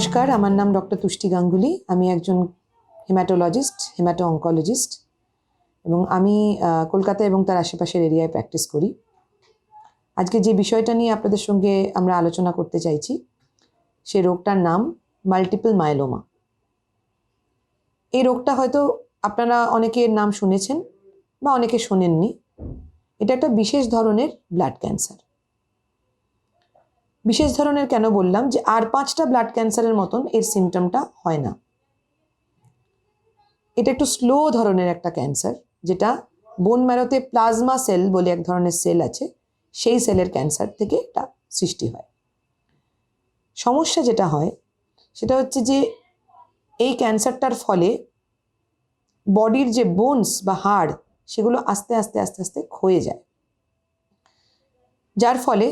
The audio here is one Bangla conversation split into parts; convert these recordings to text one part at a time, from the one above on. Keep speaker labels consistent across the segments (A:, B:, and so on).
A: নমস্কার, আমার নাম ডক্টর তুষ্টি গাঙ্গুলি। আমি একজন হেমাটোলজিস্ট হেমাটো অঙ্কোলজিস্ট এবং আমি কলকাতা এবং তার আশেপাশের এরিয়ায় প্র্যাকটিস করি। আজকে যে বিষয়টা নিয়ে আপনাদের সঙ্গে আমরা আলোচনা করতে চাইছি, সে রোগটার নাম মাল্টিপল মাইলোমা এই রোগটা হয়তো আপনারা অনেকের নাম শুনেছেন বা অনেকে শোনেননি। এটা একটা বিশেষ ধরনের ব্লাড ক্যান্সার বিশেষ ধরনের কেন বললাম যে আর পাঁচটা ব্লাড ক্যান্সারের মতন এর সিমটমটা হয় না। এটা একটু স্লো ধরনের একটা ক্যান্সার যেটা বোন ম্যারোতে প্লাজমা সেল বলে এক ধরনের সেল আছে, সেই সেলের ক্যান্সার থেকে এটা সৃষ্টি হয়। সমস্যা যেটা হয়, সেটা হচ্ছে যে এই ক্যান্সারটার ফলে বডির যে বোনস বা হাড়, সেগুলো আস্তে আস্তে আস্তে আস্তে ক্ষয়ে যায়। যার ফলে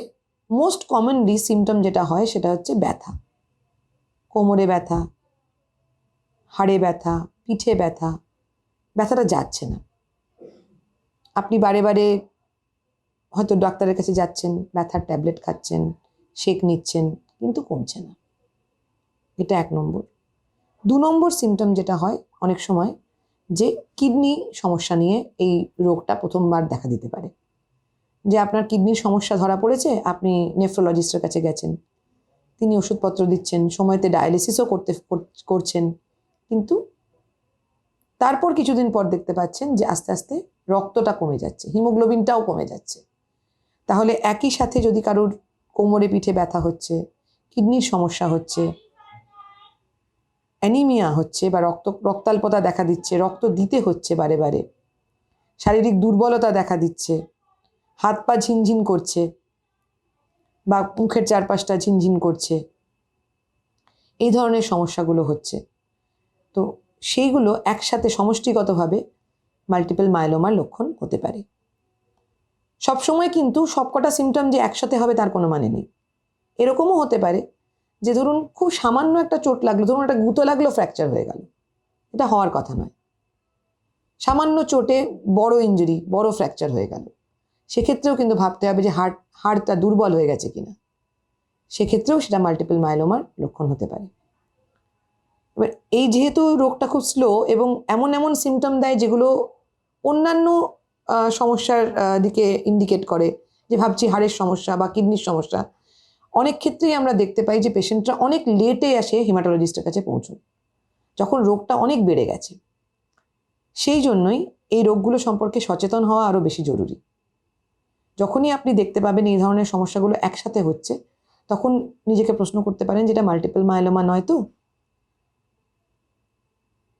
A: মোস্ট কমনলি সিমটম যেটা হয় সেটা হচ্ছে ব্যথা। কোমরে ব্যথা, হাড়ে ব্যথা, পিঠে ব্যথা, ব্যথাটা যাচ্ছে না। আপনি বারে বারে হয়তো ডাক্তারের কাছে যাচ্ছেন, ব্যথার ট্যাবলেট খাচ্ছেন, শেক নিচ্ছেন, কিন্তু কমছে না। এটা এক নম্বর। দু নম্বর সিমটম যেটা হয় অনেক সময় যে কিডনি সমস্যা নিয়ে এই রোগটা প্রথমবার দেখা দিতে পারে। যে আপনার কিডনির সমস্যা ধরা পড়েছে, আপনি নেফ্রোলজিস্টের কাছে গেছেন। তিনি ওষুধপত্র দিচ্ছেন, সময়তে ডায়ালিসিসও করতে করছেন। কিন্তু তারপর কিছুদিন পর দেখতে পাচ্ছেন যে আস্তে আস্তে রক্তটা কমে যাচ্ছে, হিমোগ্লোবিনটাও কমে যাচ্ছে। তাহলে একই সাথে যদি কারোর কোমরে পিঠে ব্যথা হচ্ছে, কিডনির সমস্যা হচ্ছে, অ্যানিমিয়া হচ্ছে বা রক্ত, রক্তাল্পতা দেখা দিচ্ছে, রক্ত দিতে হচ্ছে বারে বারে, শারীরিক দুর্বলতা দেখা দিচ্ছে হাত পা ঝিনঝিন করছে বা মুখের চারপাশটা ঝিনঝিন করছে। এই ধরনের সমস্যাগুলো হচ্ছে। তো সেইগুলো একসাথে সমষ্টিগতভাবে মাল্টিপল মাইলোমার লক্ষণ হতে পারে। সবসময় কিন্তু সবকটা সিমটম যে একসাথে হবে তার কোনো মানে নেই। এরকমও হতে পারে যে ধরুন খুব সামান্য একটা চোট লাগল, ধরুন একটা গুঁতো লাগল ফ্র্যাকচার হয়ে গেল। এটা হওয়ার কথা নয়। সামান্য চোটে বড় ইঞ্জুরি বড় ফ্র্যাকচার হয়ে গেল। সেক্ষেত্রেও কিন্তু ভাবতে হবে যে হাড়, হাড়টা দুর্বল হয়ে গেছে কিনা। সেক্ষেত্রেও সেটা মাল্টিপল মাইলোমার লক্ষণ হতে পারে। এবার এই যেহেতু রোগটা খুব স্লো এবং এমন এমন সিমটম দেয় যেগুলো অন্যান্য সমস্যার দিকে ইন্ডিকেট করে যে ভাবছি হাড়ের সমস্যা বা কিডনির সমস্যা, অনেক ক্ষেত্রেই আমরা দেখতে পাই যে পেশেন্টরা অনেক লেটে আসে হেমাটোলজিস্টের কাছে পৌঁছন। যখন রোগটা অনেক বেড়ে গেছে, সেই জন্যই এই রোগগুলো সম্পর্কে সচেতন হওয়া আরও বেশি জরুরি। যখনই আপনি দেখতে পাবেন এই ধরনের সমস্যাগুলো একসাথে হচ্ছে, তখন নিজেকে প্রশ্ন করতে পারেন যেটা মাল্টিপল মাইলোমা নয় তো?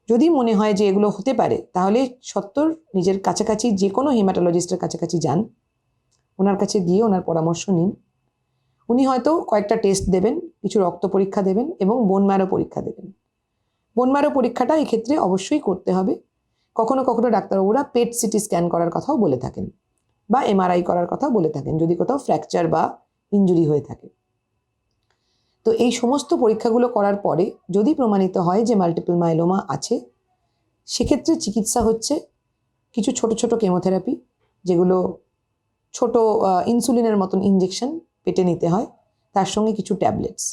A: যদি মনে হয় যে এগুলো হতে পারে, তাহলে সত্তর নিজের কাছাকাছি যে কোনো হেমাটোলজিস্টের কাছাকাছি যান, ওনার কাছে গিয়ে ওনার পরামর্শ নিন। উনি হয়তো কয়েকটা টেস্ট দেবেন, কিছু রক্ত পরীক্ষা দেবেন এবং বোন পরীক্ষা দেবেন। বোন পরীক্ষাটা এক্ষেত্রে অবশ্যই করতে হবে। কখনো কখনো ডাক্তারবাবুরা পেট সিটি স্ক্যান করার কথাও বলে থাকেন। বা এমআরআই করার কথা বলে থাকেন, যদি কোথাও ফ্র্যাকচার বা ইনজুরি হয়ে থাকে। তো এই সমস্ত পরীক্ষাগুলো করার পরে যদি প্রমাণিত হয় যে মাল্টিপল মাইলোমা আছে, সেক্ষেত্রে চিকিৎসা হচ্ছে কিছু ছোট ছোট কেমোথেরাপি যেগুলো ছোট ইনসুলিনের মতন ইঞ্জেকশন পেটে নিতে হয়, তার সঙ্গে কিছু ট্যাবলেটস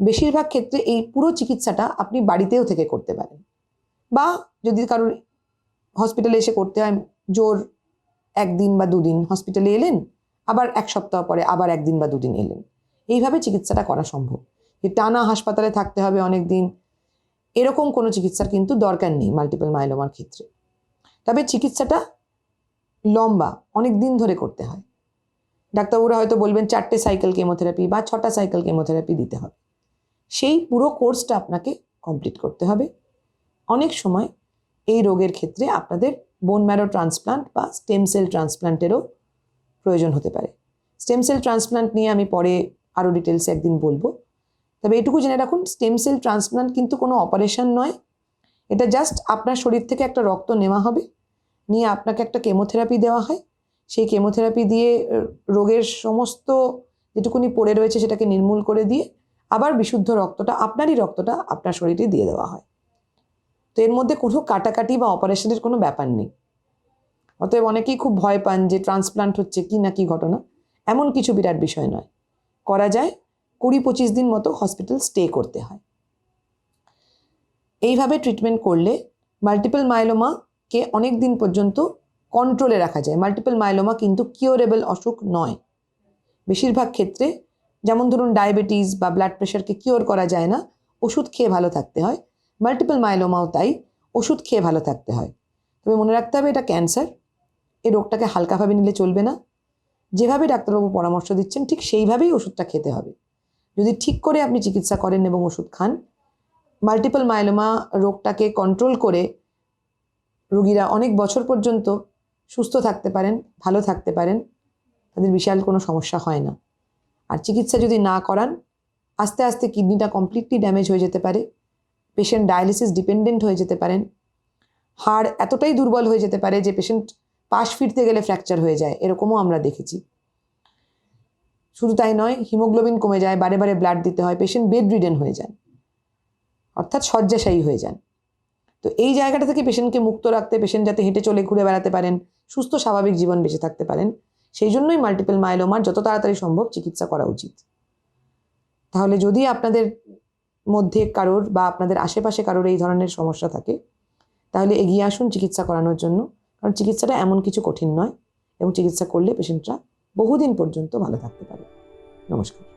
A: বেশিরভাগ ক্ষেত্রে এই পুরো চিকিৎসাটা আপনি বাড়িতেও থেকে করতে পারেন। বা যদি কারোর হসপিটালে এসে করতে হয়, জোর একদিন বা দুদিন হসপিটালে এলেন, আবার এক সপ্তাহ পরে আবার একদিন বা দুদিন এলেন। এইভাবে চিকিৎসাটা করা সম্ভব। যে টানা হাসপাতালে থাকতে হবে অনেক দিন এরকম কোনো চিকিৎসার কিন্তু দরকার নেই মাল্টিপল মাইলোমার ক্ষেত্রে। তবে চিকিৎসাটা লম্বা অনেক দিন ধরে করতে হয়। ডাক্তারবাবুরা হয়তো বলবেন চারটে সাইকেল কেমোথেরাপি বা ছটা সাইকেল কেমোথেরাপি দিতে হবে। সেই পুরো কোর্সটা আপনাকে কমপ্লিট করতে হবে। অনেক সময় এই রোগের ক্ষেত্রে আপনাদের বোন ম্যারো ট্রান্সপ্লান্ট বা স্টেম সেল ট্রান্সপ্লান্টেরও প্রয়োজন হতে পারে। স্টেম সেল ট্রান্সপ্লান্ট নিয়ে আমি পরে আরও ডিটেলসে একদিন বলব। তবে এটুকু জেনে রাখুন স্টেম সেল ট্রান্সপ্লান্ট কিন্তু কোনো অপারেশন নয়। এটা জাস্ট আপনার শরীর থেকে একটা রক্ত নেওয়া হবে, নিয়ে আপনাকে একটা কেমোথেরাপি দেওয়া হয়। সেই কেমোথেরাপি দিয়ে রোগের সমস্ত যেটুকুনি পড়ে রয়েছে সেটাকে নির্মূল করে দিয়ে আবার বিশুদ্ধ রক্তটা, আপনারই রক্তটা আপনার শরীরে দিয়ে দেওয়া হয়। তো এর মধ্যে কোনো কাটাকাটি বা অপারেশনের কোনো ব্যাপার নেই। অতএব অনেকেই খুব ভয় পান যে ট্রান্সপ্লান্ট হচ্ছে কি না কি ঘটনা। এমন কিছু বিরাট বিষয় নয়। করা যায় কুড়ি পঁচিশ দিন মতো হসপিটাল স্টে করতে হয়। এইভাবে ট্রিটমেন্ট করলে মাল্টিপল মাইলোমাকে অনেক দিন পর্যন্ত কন্ট্রোলে রাখা যায়। মাল্টিপল মাইলোমা কিন্তু কিওরেবল অসুখ নয়। বেশিরভাগ ক্ষেত্রে যেমন ধরুন ডায়াবেটিস বা ব্লাড প্রেশারকে কিওর করা যায় না, ওষুধ খেয়ে ভালো থাকতে হয়। মাল্টিপল মাইলোমাও তাই ওষুধ খেয়ে ভালো থাকতে হয়। তবে মনে রাখতে হবে এটা ক্যান্সার এই রোগটাকে হালকাভাবে নিলে চলবে না। যেভাবে ডাক্তারবাবু পরামর্শ দিচ্ছেন, ঠিক সেইভাবেই ওষুধটা খেতে হবে। যদি ঠিক করে আপনি চিকিৎসা করেন এবং ওষুধ খান মাল্টিপল মাইলোমা রোগটাকে কন্ট্রোল করে রোগীরা অনেক বছর পর্যন্ত সুস্থ থাকতে পারেন, ভালো থাকতে পারেন, তাদের বিশাল কোনো সমস্যা হয় না। আর চিকিৎসা যদি না করান, আস্তে আস্তে কিডনিটা কমপ্লিটলি ড্যামেজ হয়ে যেতে পারে। পেশেন্ট ডায়ালিসিস ডিপেন্ডেন্ট হয়ে যেতে পারেন। হাড় এতটাই দুর্বল হয়ে যেতে পারে যে পেশেন্ট পাশ ফিরতে গেলে ফ্র্যাকচার হয়ে যায়, এরকমও আমরা দেখেছি। শুধু তাই নয় হিমোগ্লোবিন কমে যায়, বারে বারে ব্লাড দিতে হয় পেশেন্ট বেড রিডেন হয়ে যান। অর্থাৎ শয্যাশায়ী হয়ে যান। তো এই জায়গাটা থেকে পেশেন্টকে মুক্ত রাখতে পেশেন্ট যাতে হেঁটে চলে ঘুরে বেড়াতে পারেন, সুস্থ স্বাভাবিক জীবন বেঁচে থাকতে পারেন, সেই জন্যই মাল্টিপল মাইলোমার যত তাড়াতাড়ি সম্ভব চিকিৎসা করা উচিত। তাহলে যদি আপনাদের মধ্যে কারোর বা আপনাদের আশেপাশে কারোর এই ধরনের সমস্যা থাকে, তাহলে এগিয়ে আসুন চিকিৎসা করানোর জন্য। কারণ চিকিৎসাটা এমন কিছু কঠিন নয় এবং চিকিৎসা করলে পেশেন্টরা বহুদিন পর্যন্ত ভালো থাকতে পারে। নমস্কার।